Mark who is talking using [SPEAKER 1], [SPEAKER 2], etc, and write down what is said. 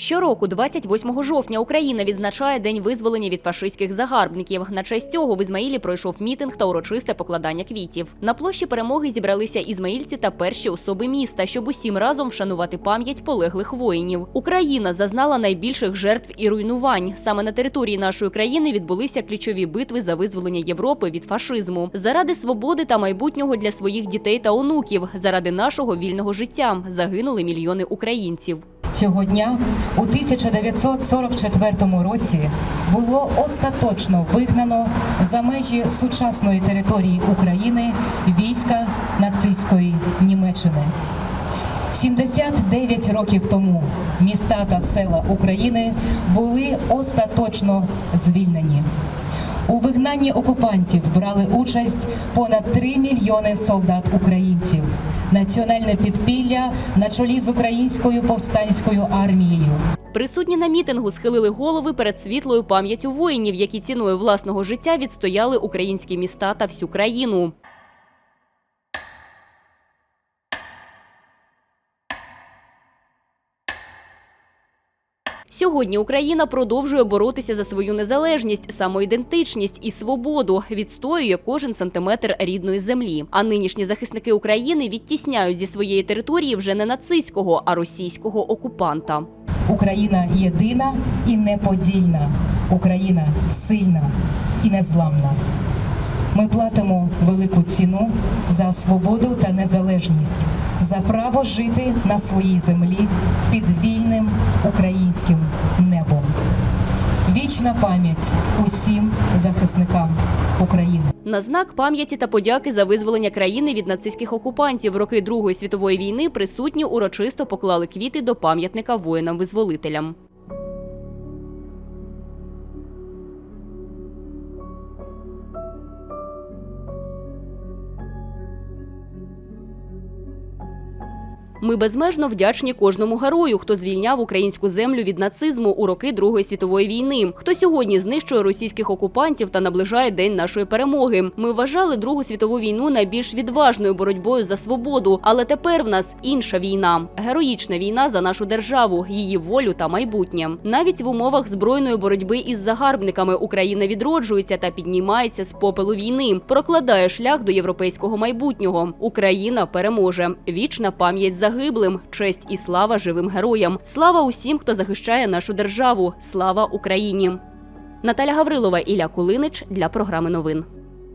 [SPEAKER 1] Щороку, 28 жовтня, Україна відзначає День визволення від фашистських загарбників. На честь цього в Ізмаїлі пройшов мітинг та урочисте покладання квітів. На площі перемоги зібралися ізмаїльці та перші особи міста, щоб усім разом вшанувати пам'ять полеглих воїнів. Україна зазнала найбільших жертв і руйнувань. Саме на території нашої країни відбулися ключові битви за визволення Європи від фашизму. Заради свободи та майбутнього для своїх дітей та онуків, заради нашого вільного життя загинули мільйони українців.
[SPEAKER 2] Цього дня у 1944 році було остаточно вигнано за межі сучасної території України війська нацистської Німеччини. 79 років тому міста та села України були остаточно звільнені. У вигнанні окупантів брали участь понад 3 мільйони солдат українців. Національне підпілля на чолі з українською повстанською армією.
[SPEAKER 1] Присутні на мітингу схилили голови перед світлою пам'яттю воїнів, які ціною власного життя відстояли українські міста та всю країну. Сьогодні Україна продовжує боротися за свою незалежність, самоідентичність і свободу, відстоює кожен сантиметр рідної землі. А нинішні захисники України відтісняють зі своєї території вже не нацистського, а російського окупанта.
[SPEAKER 2] Україна єдина і неподільна. Україна сильна і незламна. Ми платимо велику ціну за свободу та незалежність, за право жити на своїй землі під вільним українським небом. Вічна пам'ять усім захисникам України.
[SPEAKER 1] На знак пам'яті та подяки за визволення країни від нацистських окупантів в роки Другої світової війни присутні урочисто поклали квіти до пам'ятника воїнам-визволителям. Ми безмежно вдячні кожному герою, хто звільняв українську землю від нацизму у роки Другої світової війни, хто сьогодні знищує російських окупантів та наближає день нашої перемоги. Ми вважали Другу світову війну найбільш відважною боротьбою за свободу, але тепер в нас інша війна героїчна війна за нашу державу, її волю та майбутнє. Навіть в умовах збройної боротьби із загарбниками Україна відроджується та піднімається з попелу війни, прокладає шлях до європейського майбутнього. Україна переможе. Вічна пам'ять загиблим, честь і слава живим героям. Слава усім, хто захищає нашу державу. Слава Україні. Наталя Гаврилова, Ілля Кулинич для програми новин.